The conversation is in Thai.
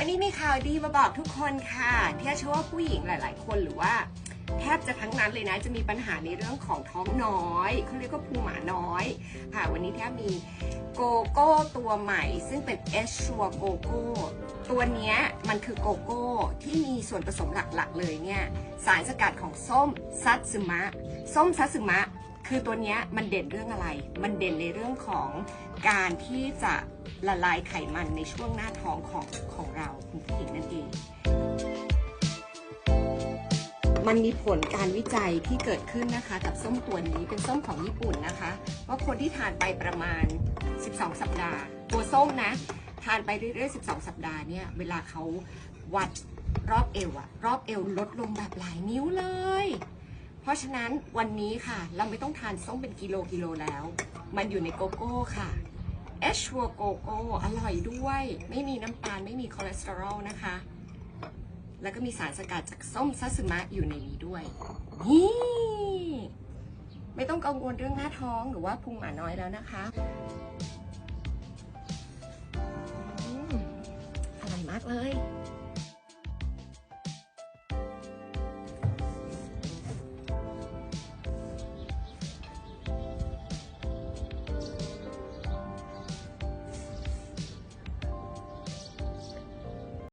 วันนี้มีข่าวดีมาบอกทุกคนค่ะที่เชื่อว่าผู้หญิงหลาย ๆ คนหรือว่า แทบจะทั้งนั้นเลยนะ จะมีปัญหาในเรื่องของท้องน้อยเขาเรียกว่าพุงหมาน้อยค่ะวันนี้แทบมีโกโก้ตัวใหม่ ซึ่งเป็นเอชชัวโกโก้ตัวนี้มันคือโกโก้ที่มีส่วนผสมหลัก ๆ เลยเนี่ยสารสกัดของส้มซัตสึมะ ส้มซัตสึมะ คือตัวนี้มันเด่นเรื่องอะไร มันเด่นในเรื่องของการที่จะละลายไขมันในช่วงหน้าท้องของของเราคุณผู้หญิงนั่นเอง มันมีผลการวิจัยที่เกิดขึ้นนะคะ กับส้มตัวนี้เป็นส้มของญี่ปุ่นนะคะ ว่าคนที่ทานไปประมาณ 12 สัปดาห์ ตัวส้มนะ ทานไปเรื่อยๆ 12 สัปดาห์เนี่ย เวลาเขาวัดรอบเอวอะรอบเอวลดลงแบบหลายนิ้วเลย ราะฉะนั้นวันนี้ค่ะเราไม่ต้องทานส้มเป็นกิโลกิโลแล้ว มันอยู่ในโกโก้ค่ะเอชัวโกโก้อร่อยด้วย ไม่มีน้ำตาลไม่มีคอเลสเตอรอลนะคะ แล้วก็มีสารสกัดจากส้มซัสึมะอยู่ในนี้ด้วย นี่ไม่ต้องกังวลเรื่องหน้าท้องหรือว่าพุงหมาน้อยแล้วนะคะออร่อยมากเลย